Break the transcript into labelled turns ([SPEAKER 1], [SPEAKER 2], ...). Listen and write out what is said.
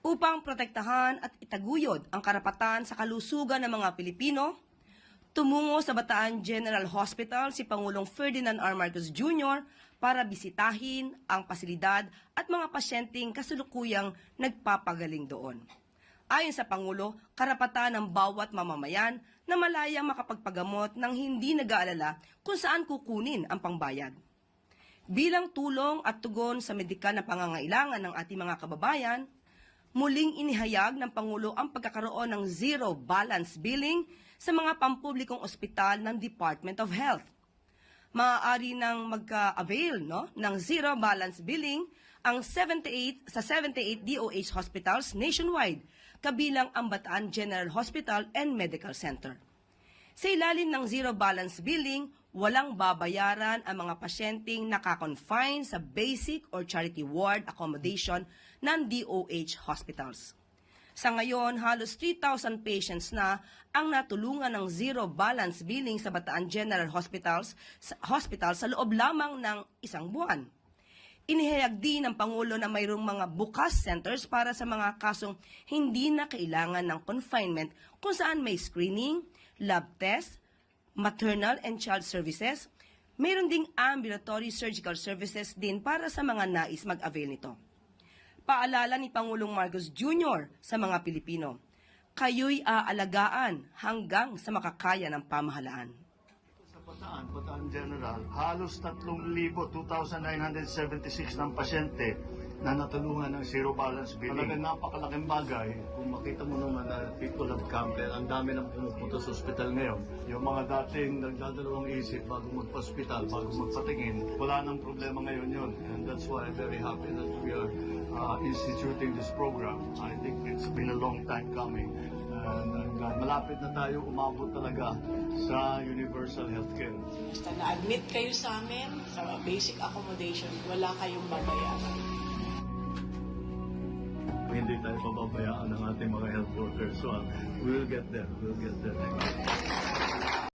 [SPEAKER 1] upang protektahan at itaguyod ang karapatan sa kalusugan ng mga Pilipino, tumungo sa Bataan General Hospital si Pangulong Ferdinand R. Marcos Jr. para bisitahin ang pasilidad at mga pasyenteng kasulukuyang nagpapagaling doon. Ayon sa Pangulo, karapatan ng bawat mamamayan na malayang makapagpagamot ng hindi nag-aalala kung saan kukunin ang pangbayad. Bilang tulong at tugon sa medikal na pangangailangan ng ating mga kababayan, muling inihayag ng Pangulo ang pagkakaroon ng zero balance billing sa mga pampublikong ospital ng Department of Health. Maaari nang magka-avail no, ng zero balance billing ang 78 sa 78 DOH hospitals nationwide, kabilang ang Bataan General Hospital and Medical Center. Sa ilalim ng zero balance billing, walang babayaran ang mga pasyenteng nakakonfine sa basic or charity ward accommodation ng DOH hospitals. Sa ngayon, halos 3,000 patients na ang natulungan ng zero balance billing sa Bataan General Hospitals sa, hospital sa loob lamang ng isang buwan. Inihayag din ng Pangulo na mayroong mga bukas centers para sa mga kasong hindi na kailangan ng confinement kung saan may screening, lab test, maternal and child services. Mayroon ding ambulatory surgical services din para sa mga nais mag-avail nito. Paalala ni Pangulong Marcos Jr. sa mga Pilipino, kayo'y aalagaan hanggang sa makakaya ng pamahalaan.
[SPEAKER 2] Sa Bataan, Bataan General, halos 3,000, 2,976 ng pasyente na natulungan ng zero balance billing. Talagang napakalaking bagay. Kung makita mo naman na people have come, kaya ang dami nang pumupunta sa ospital ngayon. Yung mga dating nagdadalawang isip bago magpa-hospital, bago magpatingin, wala nang problema ngayon yun. And that's why I'm very happy that we are uh, instituting this program. I think it's been a long time coming. And uh, malapit na tayo umabot talaga sa universal healthcare.
[SPEAKER 3] Basta na-admit kayo sa amin, sa basic accommodation, wala kayong babayaran.
[SPEAKER 2] Hindi tayo pababayaan ng ating mga health workers. So, uh, we will get there. We'll get there.